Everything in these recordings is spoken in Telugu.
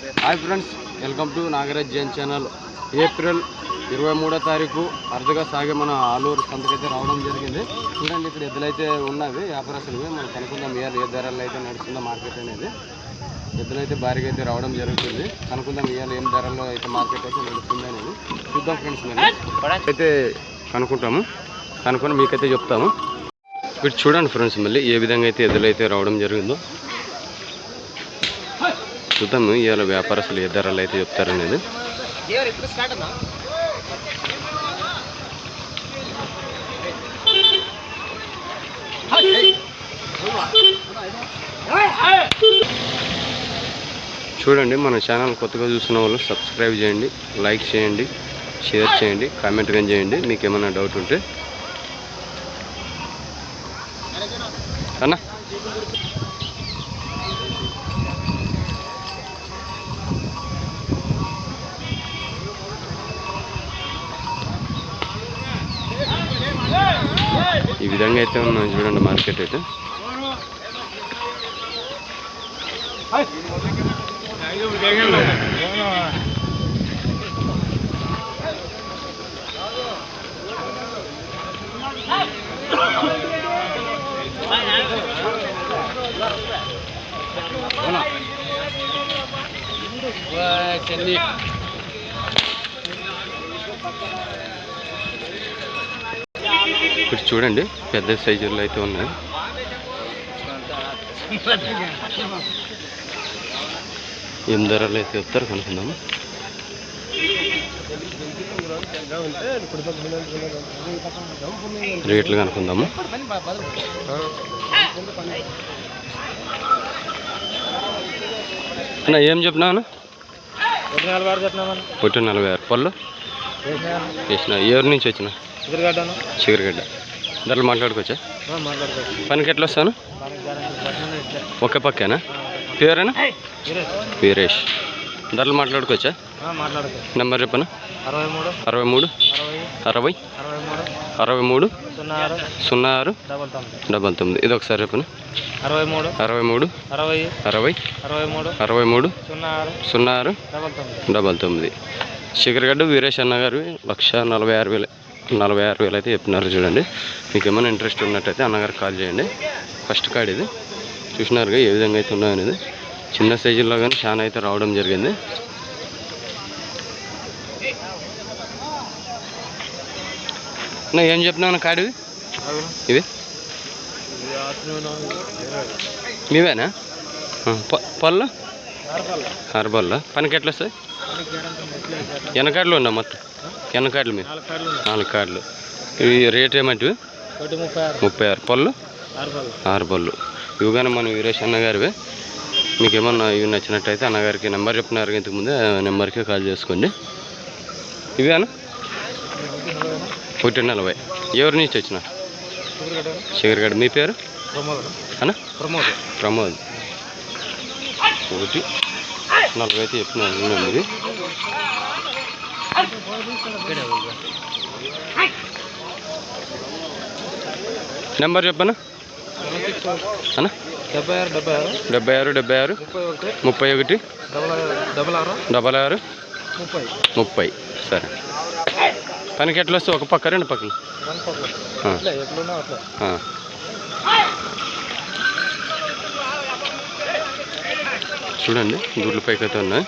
Hi friends welcome to Nagaraj Jain channel April ఇరవై మూడో తారీఖు అరుదుగా సాగే మన ఆలూరు సంతకైతే రావడం జరిగింది. చూడండి ఇక్కడ ఎద్దులైతే ఉన్నవి వ్యాపారస్తులవి. మనం కనుక్కుందాం ఏ ఏ ధరలు అయితే నడుస్తుందో మార్కెట్ అనేది. ఎద్దులైతే భారీగా అయితే రావడం జరుగుతుంది. కనుక్కుందాం ఇవాళ ఏం ధరల్లో అయితే మార్కెట్ అయితే నడుస్తుంది అనేది. చూద్దాం ఫ్రెండ్స్ మరి. అయితే కనుక్కుంటాము. కనుక్కొని మీకైతే చెప్తాము. ఇక్కడ చూడండి ఫ్రెండ్స్ మళ్ళీ ఏ విధంగా అయితే ఎద్దులైతే రావడం జరిగిందో. చూద్దాము ఇవాళ వ్యాపారస్తులు ఏ ధరలు అయితే చెప్తారనేది. చూడండి మన ఛానల్ కొత్తగా చూస్తున్న వాళ్ళు సబ్స్క్రైబ్ చేయండి లైక్ చేయండి షేర్ చేయండి కామెంట్ కానీ చేయండి. మీకు ఏమైనా డౌట్ ఉంటే ఈ విధంగా అయితే ఉన్నాం చూడండి మార్కెట్ అయితే ఇక్కడ చూడండి పెద్ద సైజుల్లో అయితే ఉన్నాయి ఏం ధరలు అయితే చెప్తారు కనుక్కుందాము రేట్లు కనుక్కుందాము అన్న ఏం చెప్పినాను ఒకటి నలభై ఆరు పళ్ళు? వేసిన ఎవరి నుంచి వచ్చిన చిగురుగడ్డ. ధరలు మాట్లాడుకోవచ్చా? పనికి ఎట్లా వస్తాను? ఒకే పక్కేనా? పేరేనా? వీరేష్. ధరలు మాట్లాడుకోవచ్చా? నెంబర్ చెప్పనా? అరవై మూడు అరవై. మూడు అరవై మూడు సున్నా ఆరు డబల్ తొమ్మిది. ఇది ఒకసారి చెప్పనా? అరవై మూడు అరవై. మూడు అరవై. అరవై అరవై మూడు అరవై మూడు సున్నా ఆరు డబల్ తొమ్మిది. తొమ్మిది శిఖర్గడ్డ వీరేష్ అన్న గారు లక్ష నలభై ఆరు వేలు. నలభై ఆరు వేలు అయితే చెప్తున్నారు చూడండి. మీకు ఏమైనా ఇంట్రెస్ట్ ఉన్నట్టయితే అన్నగారికి కాల్ చేయండి. ఫస్ట్ కార్డ్ ఇది. చూసినారుగా ఏ విధంగా అయితే ఉన్నాయో అనేది. చిన్న సైజుల్లో కానీ చాలా అయితే రావడం జరిగింది. నా ఏం చెప్తున్నాను కాడివి ఇవి మీవేనా? ఆ, ప- పళ్ళు? పళ్ళు పనికి ఎట్లా వస్తాయి? ఎనకాడలు ఉన్నా మొత్తం? ఎనకాడలు మీ నాలుగు కార్డులు ఇవి రేట్ ఏమంటివి? ముప్పై ఆరు. పళ్ళు? ఆరు పళ్ళు. ఇవి కానీ మన వీరేష్ అన్నగారివే. మీకు ఏమన్నా ఇవి నచ్చినట్టయితే అన్నగారికి నెంబర్ చెప్పినారు ఇంతకు ముందే ఆ నెంబర్కి కాల్ చేసుకోండి. ఇవేనా? ఒకటి నలభై. ఎవరి నుంచి వచ్చిన శేఖర్గడ్ మీ పేరు? అన్న? ప్రమోద్. ప్రమోద్. ఒకటి నలభై అయితే చూడండి ఇది నెంబర్ చెప్పనా? అన్న? డెబ్బై ఆరు డెబ్బై ఆరు డెబ్బై ఆరు డెబ్బై ఆరు ముప్పై. ఒకటి డబల్ ఆరు డబల్ ఆరు ముప్పై ముప్పై సరే. పనికి ఎట్లా వస్తే ఒక పక్క రెండు పక్కన చూడండి గుడ్లు పైకి అయితే ఉన్నాయి.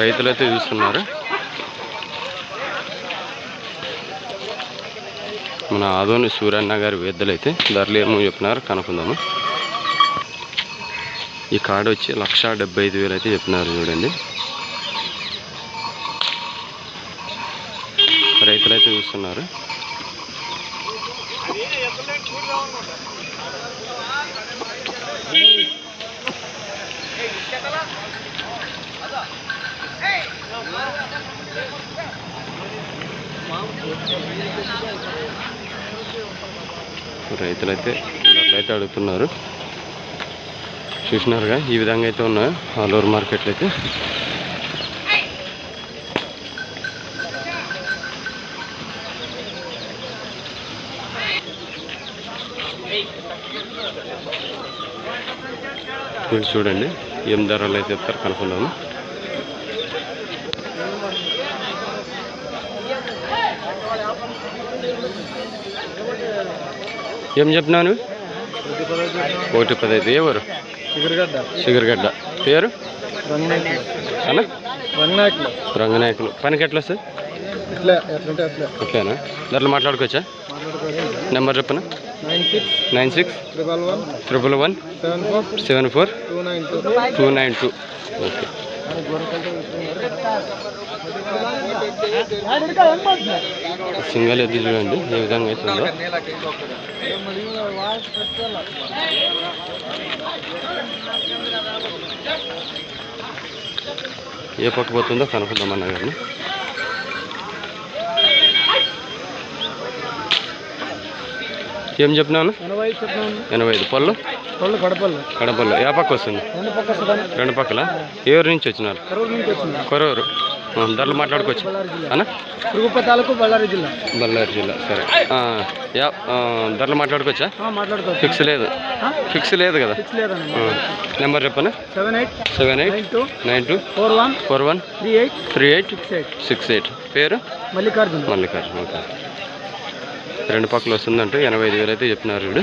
రైతులు అయితే చూస్తున్నారు. మన ఆదోని సూర్యన్న గారి వేద్దలు అయితే ధరలు ఏమో చెప్పినారు కనుక్కుందాము. ఈ కార్డు వచ్చి లక్ష డెబ్బై ఐదు వేలు అయితే చెప్పినారు చూడండి. రైతులు అయితే చూస్తున్నారు. రైతులైతే ధరలు అయితే అడుగుతున్నారు చూసినారుగా ఈ విధంగా అయితే ఉన్నాయి? ఆలూరు మార్కెట్లు అయితే. చూడండి ఏం ధరలు అయితే చెప్తారు కనుక్కుందాము. ఏం చెప్పినాను ఒకటి ఊరు చిగురుగడ్డ చిగురుగడ్డ పేరు? రంగనాయకులు. అన్న? రంగనాయకులు. పనికి ఎట్లా సార్ ఓకేనా? ధరలు మాట్లాడుకోవచ్చా? నెంబర్ చెప్పనా? Nine six. Nine six. Triple one. Triple one. Seven four. Seven four. Two nine two. Two nine two. Okay. Single ఎద్దు చూడండి ఏ విధంగా అయితే ఏ పక్క పోతుందో కనుక్కుందామన్నా కానీ ఏం చెప్పినాను ఎనభై ఐదు పళ్ళు? కడపల్లో ఏ పక్క వస్తుంది? రెండు పక్కల? ఏ ఊరు నుంచి వచ్చినారు? కరూరు ధరలు మాట్లాడుకోవచ్చు. అన్న? తిరుగుప తాలూకు బళ్ళారి జిల్లా. బళ్ళారి జిల్లా. సరే. ధరలు మాట్లాడుకోవచ్చా? మాట్లాడుకోవచ్చు. ఫిక్స్ లేదు. ఫిక్స్ లేదు కదా? నెంబర్ చెప్పనా? Seven eight seven eight nine two nine two four one four one three eight three eight six eight. Six eight. పేరు? మల్లికార్జున. మల్లికార్జున. ఓకే. రెండు పక్కలు వస్తుందంటే ఎనభై ఐదు వేలు అయితే చెప్పినారు వీడు.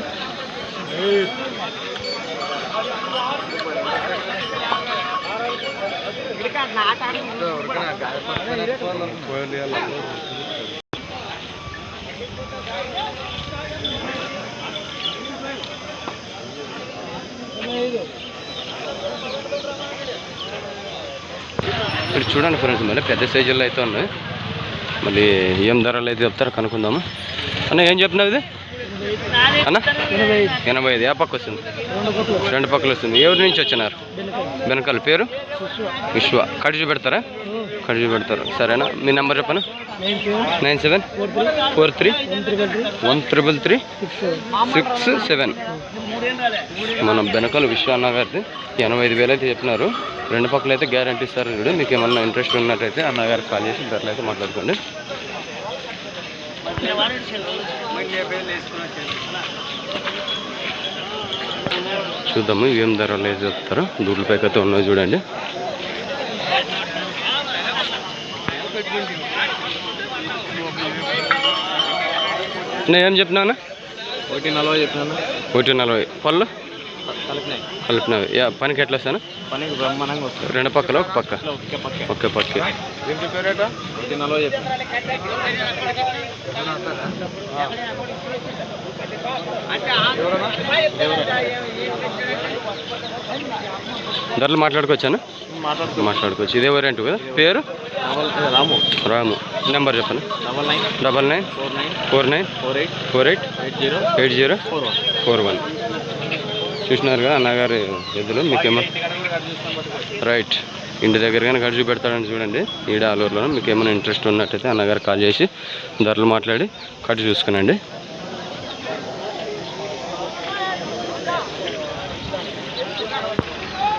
ఇక్కడ చూడండి ఫ్రెండ్స్ మళ్ళీ పెద్ద సైజుల్లో అయితే ఉన్నాయి. మళ్ళీ ఏం ధరలు అయితే చెప్తారో కనుక్కుందాము. అన్న ఏం చెప్పినావు ఇది? అన్న? ఎనభై ఐదు. ఏ పక్క వస్తుంది? రెండు పక్కలు వస్తుంది. ఎవరి నుంచి వచ్చినారు? వెనకాల పేరు? విశ్వ. కడిచి పెడతారా కడిచి పెడతారు సరేనా? మీ నెంబర్ చెప్పనా? Nine seven. Four three. One triple three. Six seven. మనం వెనకాల విశ్వ గారిది ఎనభై ఐదు వేలు అయితే చెప్పినారు. రెండు పక్కల అయితే గ్యారంటీ ఇస్తారు మీకు ఏమన్నా ఇంట్రెస్ట్ ఉన్నట్టయితే అన్నగారికి కాల్ చేసి ధరలు అయితే మాట్లాడుకోండి. చూద్దాము ఏం ధరలు అయితే చెప్తారో. దూడ్ల పైకి అయితే ఉన్నాయి చూడండి. నేను ఏం చెప్పినాను ఒకటి నలభై చెప్పినాను ఒకటి నలభై. పళ్ళు? కలిపినవి యా పనికి ఎట్లా వస్తాను? పనికి బ్రహ్మాండంగా వస్తుంది రెండు పక్కల? ఒక పక్క? ఒకే పక్క. ధరలు మాట్లాడుకోవచ్చాను మాట్లాడుకో. మాట్లాడుకోవచ్చు ఇదే వేరియంట్ కదా? పేరు? రాము. రాము. నెంబర్ చెప్పండి double nine. Double nine. Four nine. Four nine. Four eight. Four eight. Eight zero. Eight zero. Four one. Four one. చూసినారుగా అన్నగారి ఎద్దులు మీకేమో రైట్. ఇంటి దగ్గర కానీ గడిచి పెడతాడని చూడండి. ఈడ ఆలూరులో మీకు ఏమైనా ఇంట్రెస్ట్ ఉన్నట్టయితే అన్నగారు కాల్ చేసి ధరలు మాట్లాడి కట్టు చూసుకునండి.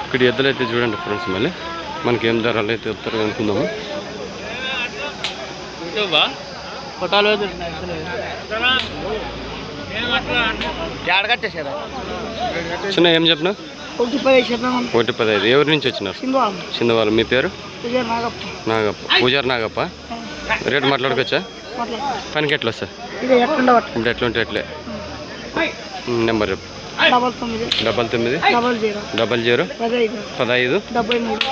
ఇక్కడ ఎద్దులు అయితే చూడండి ఫ్రెండ్స్ మళ్ళీ. మనకి ఏం ధరలు అయితే చెప్తారో అనుకుందాము కొట్టాలి కట్టేసారా చిన్న ఏం చెప్పినా? ఒకటి పది చెప్పాము? ఒకటి పదహైదు ఎవరి నుంచి వచ్చినారు చిందవాళ్ళు మీ పేరు? నాగప్ప. నాగప్ప. పూజారి నాగప్ప. రేట్ మాట్లాడుకోవచ్చా? పనికి ఎట్లా ఇప్పుడు ఎట్లా ఉంటే ఎట్లే నెంబర్ చెప్పు. డబల్ తొమ్మిది. Double zero. పదహైదు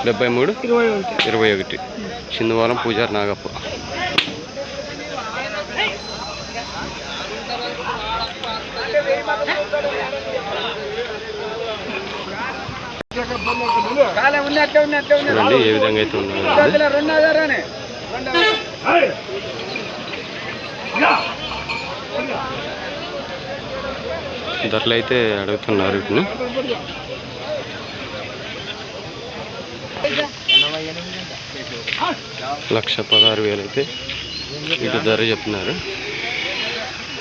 డెబ్బై మూడు. ఇరవై ఒకటి. ఇరవై ఒకటి. చిందవారం పూజారి నాగప్ప. చూడండి ఏ విధంగా అయితే ఉన్నది ధరలు అయితే అడుగుతున్నారు వీటిని. లక్ష పదహారు వేలు అయితే ఇటు ధర చెప్తున్నారు.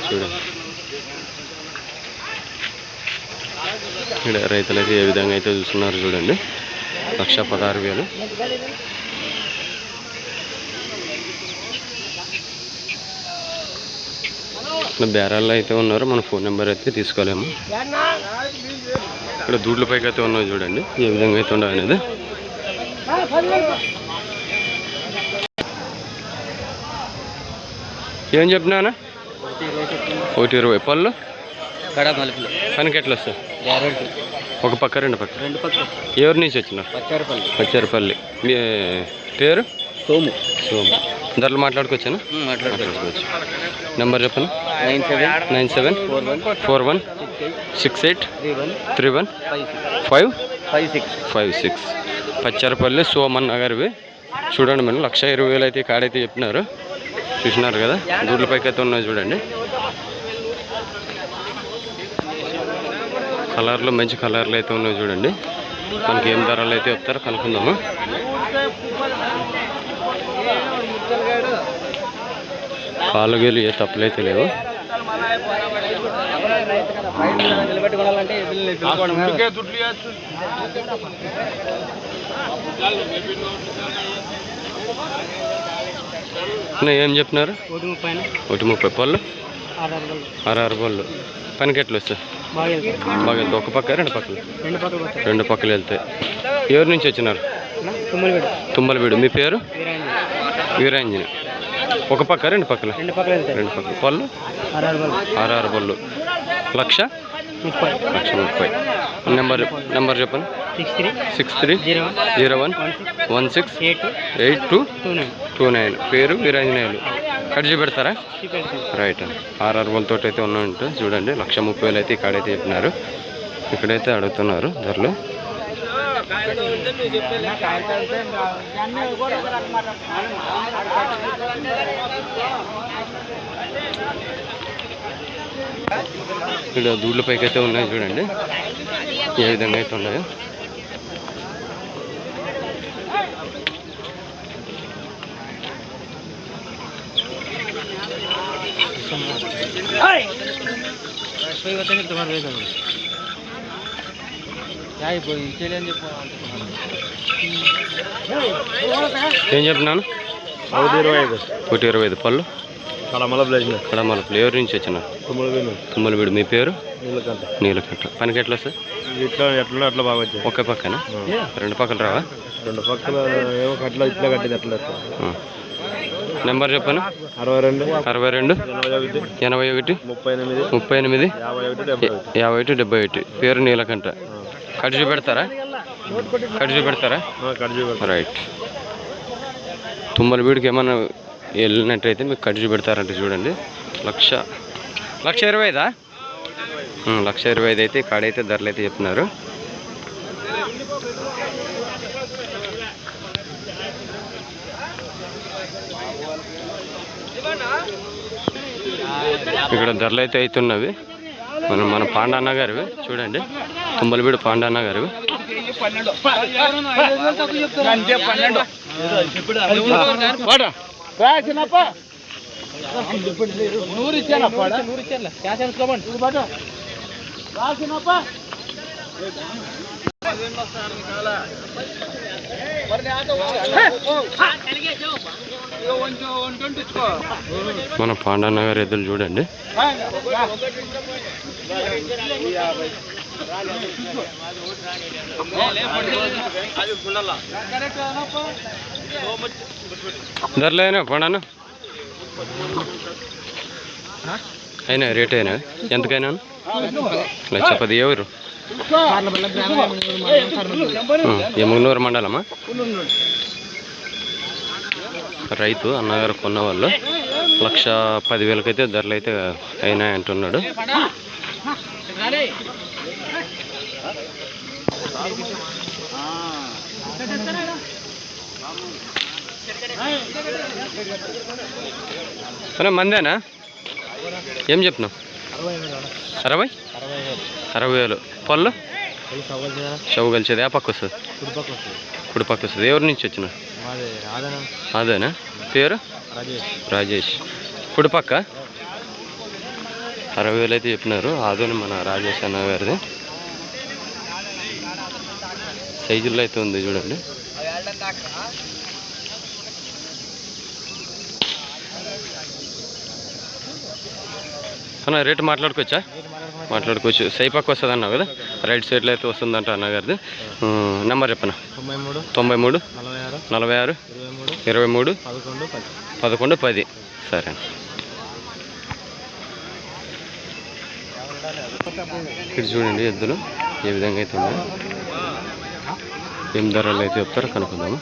చూడండి. ఇక్కడ రైతులు అయితే ఏ విధంగా అయితే చూస్తున్నారు చూడండి. లక్ష పదహారు వేలు. బేరాల్లో అయితే ఉన్నారు. మన ఫోన్ నెంబర్ అయితే తీసుకోలేము. ఇక్కడ దూడ్ల పైకి అయితే ఉన్నాయి చూడండి. ఏ విధంగా అయితే ఉండవు అనేది. ఏం చెప్పినానా? ఒకటి ఇరవై పళ్ళు. కడ మలుపులు పనికి ఎట్లా వస్తాయి. గ్యారెంటీ ఒక పక్క రెండు పక్క. రెండు పక్కల. ఎవరి నుంచి వచ్చినారు పచ్చారపల్లి. పచ్చారపల్లి. మీ పేరు? సోము. సోము. ధరలు మాట్లాడుకోవచ్చాను? మాట్లాడుకోవచ్చు. నెంబర్ చెప్పను? Nine seven. Nine seven. Four one. Four one. Six eight. Three one. Three one. Five five? Six. Five six. పచ్చారపల్లి సోమన్ నగర్వి చూడండి మేడం లక్ష ఇరవై వేలు అయితే కాడైతే చెప్పినారు. చూసినారు కదా? దూడ్ల పైకి అయితే ఉన్నాయి చూడండి. కలర్లు మంచి కలర్లు అయితే ఉన్నాయి చూడండి. మనకి ఏం ధరలు అయితే చెప్తారో కనుక్కుందాము. కాలు గీలు ఏ తప్పులైతే లేవు. ఏం చెప్పినారు ఒకటి ముప్పై ఒకటి ముప్పై పళ్ళు. ఆరు ఆరు వందలు. అరవై పళ్ళు పనికి ఎట్లా వస్తాయి బాగా వెళ్తాయి. ఒక పక్క రెండు పక్కలు? రెండు పక్కలు వెళ్తాయి ఎవరి నుంచి వచ్చినారు? తుమ్మలు పెడు తుమ్మలబీడు మీ పేరు? వీరాంజని. ఒక పక్క రెండు పక్కలు? రెండు పక్కలు పళ్ళు ఆరు ఆరు వందలు. ఆరు ఆరు పళ్ళు లక్ష? ముప్పై. లక్ష ముప్పై. నెంబర్ నెంబర్ చెప్పండి. Six three. Six three. Zero one. One. Six. Eight. Eight two. Two nine. పేరు? వీరాంజనేయులు. కడిచి పెడతారా రైట్ ఆర్ఆర్ వాళ్ళతో అయితే ఉన్నాయంట చూడండి. లక్ష ముప్పై వేలు అయితే ఇక్కడైతే చెప్పినారు ఇక్కడైతే అడుగుతున్నారు ధరలు. ఇక్కడ దూళ్ళ పైకి అయితే ఉన్నాయి చూడండి. ఏ విధంగా అయితే ఉన్నాయో. ఏం చెప్పినాను ఒకటి ఇరవై ఐదు. ఒకటి ఇరవై ఐదు పళ్ళు. కలమల బ్లైజ్ కడమల ఫ్లేవర్ నుంచి వచ్చిన. తొమ్మిది వేలు తుమ్మలబీడు మీ పేరు? నీళ్ళకంట నీలకంట పనికి ఎట్లా సార్ ఇట్లా ఎట్లా అట్లా బాగా వచ్చాయి ఒకే పక్కన? రెండు పక్కలు రావా? రెండు పక్కల ఏమో అట్లా ఇట్లా కట్టింది అట్లా. నెంబర్ చెప్పను అరవై రెండు. అరవై రెండు. ఎనభై ఒకటి. ముప్పై ఎనిమిది. ముప్పై ఎనిమిది. యాభై ఒకటి డెబ్బై ఒకటి. పేరు నీలకంట కట్ చూపెడతారా? కట్ చూపెడతా. రైట్. తుమ్మల వీడికి ఏమన్నా వెళ్ళినట్టయితే మీకు కట్ చూపెడతారంటే చూడండి. లక్ష. లక్ష ఇరవై ఐదా లక్ష ఇరవై ఐదు అయితే కాడైతే ధరలు అయితే చెప్తున్నారు. ఇక్కడ ధరలు అయితే అవుతున్నవి. మన మన పాండాన్న గారివి చూడండి. తుమ్మలబీడు పాండాన్న గారివి. నూరు ఇచ్చానప్ప నూరు ఇచ్చాను క్యాష్ వేసుకోమండి మన పాండానగర్ ఎద్దులు చూడండి. ధరలేనా అయినా అయినా రేట్ అయినా? ఎంతకైనా? లక్ష పది ఎవరు ఎమ్మనూరు మండలమా? రైతు అన్నగారు కొన్న వాళ్ళు లక్ష పదివేలకైతే ధరలు అయితే అయినాయి అంటున్నాడు. సరే మందేనా? ఏం చెప్పినావు అరవై అరవై? వేలు. పళ్ళు? షవ్ కలిసేది. ఆ పక్క వస్తుంది. కుడి పక్క వస్తుంది. ఎవరి నుంచి వచ్చిన? అదేనా పేరు? రాజేష్. కుడి పక్క? అరవై వేలు అయితే చెప్పినారు. అదేని మన రాజేష్ అన్న గారిది. సైజుల్లో అయితే ఉంది చూడండి. అన్న రేటు మాట్లాడుకోవచ్చా? మాట్లాడుకోవచ్చు. సైపాక్ వస్తుంది అన్నావు కదా? రైట్ సైడ్లో అయితే వస్తుందంట అన్నగారిది. నెంబర్ చెప్పనా? తొంభై మూడు తొంభై మూడు నలభై ఆరు ఇరవై మూడు పదకొండు పది. సరే. ఇక్కడ చూడండి ఎద్దులు ఏ విధంగా అయితే ఉన్నాయి. ఏం ధరలు అయితే చెప్తారో కనుక్కుందాము.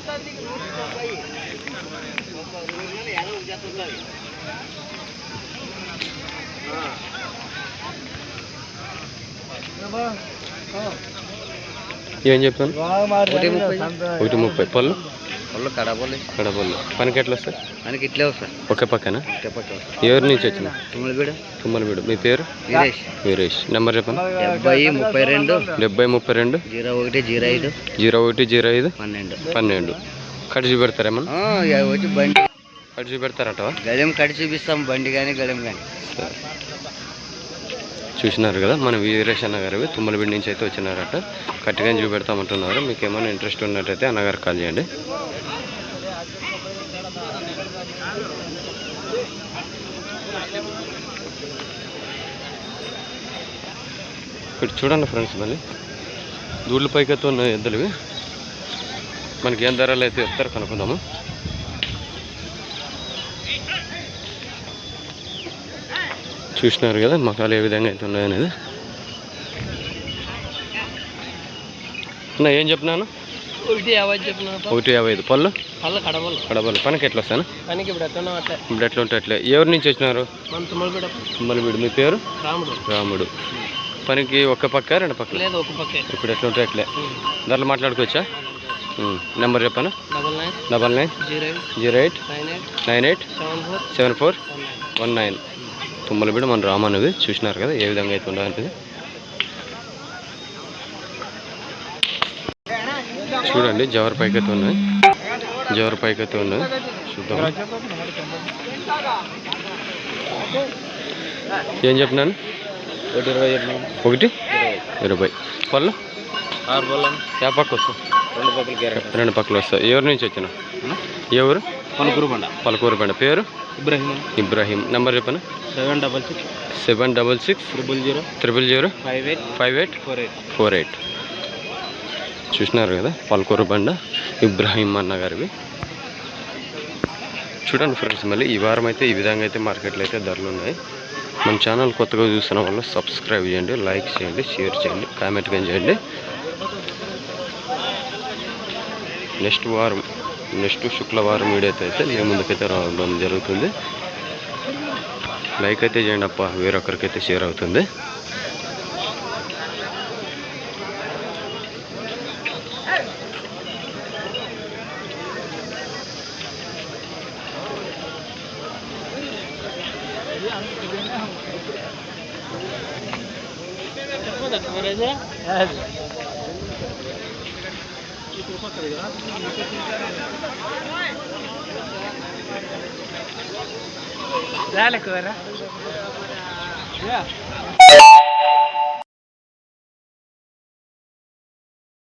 ఏం చెప్పాను? ఒకటి ముప్పై. పళ్ళు? పళ్ళు కడపల్లి కడపళ్ళు పనికి ఎట్లా వస్తాయి మనకి ఇట్లే వస్తాయి. ఒకే పక్కన? ఎవరి నుంచి వచ్చిన తుమ్మలబీడ తుమ్మలబీడు మీ పేరు? వీరేష్. నెంబర్ చెప్పండి డెబ్బై ముప్పై రెండు. డెబ్బై ముప్పై రెండు. జీరో ఒకటి జీరో ఐదు. జీరో ఒకటి జీరో ఐదు. పన్నెండు. పన్నెండు. ఆ, ఇక వచ్చి బండి. కట్ చూపెడతారట గడియం కడి చూపిస్తాం బండి కానీ గడియం కానీ చూసినారు కదా? మన వీరేష్ అన్న తుమ్మలబిడి నుంచి అయితే వచ్చినారట. కట్టిగా చూపెడతామంటున్నారు. మీకు ఏమైనా ఇంట్రెస్ట్ ఉన్నట్టయితే అన్నగారు కాల్ చేయండి. ఇక్కడ చూడండి ఫ్రెండ్స్ మళ్ళీ. దూళ్ళు పైకైతే ఉన్న ఎద్దులు మనకి ఏం ధరలు అయితే చెప్తారో కనుక్కుందాము. చూసినారు కదా మకాలు ఏ విధంగా అయితే ఉన్నాయనేది అన్న ఏం చెప్పినాను? ఒకటి యాభై చెప్పిన ఒకటి యాభై ఐదు. పళ్ళు? పళ్ళు కడపలు కడబలు పనికి ఎట్లా వస్తాను పనికి ఇప్పుడు ఎట్లా అట్లే. ఇప్పుడు ఎట్లా ఉంటే అట్లే. ఎవరి నుంచి వచ్చినారు? తుమ్మలబీడ మీ పేరు? రాముడు. రాముడు. పనికి ఒక్క పక్క రెండు పక్కల? లేదు ఒక పక్కే. ఇప్పుడు ఎట్లా ఉంటే అట్లే. ధరలు మాట్లాడుకోవచ్చా? నెంబర్ చెప్పాను? Double nine. Double nine. Zero eight. Zero eight. Nine eight. Nine eight. Seven four. One nine. Tummala బిడ్డ మన రామన్నది చూసినారు కదా ఏ విధంగా అయితే ఉండదంటే చూడండి జవర్ పైకి అయితే ఉన్నాయి. జవర్ పైకి అయితే ఉన్నాయి. చూద్దాం. ఏం చెప్పినాను? ఒకటి? ఇరవై. చెప్పినాం ఒకటి ఇరవై పళ్ళు? ఆరు బొల్లం యా పక్క వస్తాం రెండు పక్కల క్యారెట్ రెండు పక్కలు వస్తాయి. ఎవరి నుంచి వచ్చిన ఎవరు? పలుకురు బండ పలకూరు బండ పేరు? ఇబ్రహీం. ఇబ్రాహీం. నెంబర్ చెప్పను? Seven double six. Seven double six. Triple zero. Triple zero. Five eight. Five eight. Four eight. Four eight. చూసినారు కదా పల్కూరు బండ ఇబ్రాహీం అన్న గారివి చూడండి ఫ్రెండ్స్ మళ్ళీ ఈ వారం అయితే ఈ విధంగా అయితే మార్కెట్లో అయితే ధరలు ఉన్నాయి. మన ఛానల్ కొత్తగా చూస్తున్న వాళ్ళు సబ్స్క్రైబ్ చేయండి లైక్ చేయండి షేర్ చేయండి కామెంట్ కానీ చేయండి. నెక్స్ట్ వారం నెక్స్ట్ శుక్రవారం వీడియో అయితే మీ ముందుకైతే రావడం జరుగుతుంది లైక్ అయితే చేయండి అప్ప వేరొకరికైతే షేర్ అవుతుంది Dale, escudera. Yeah.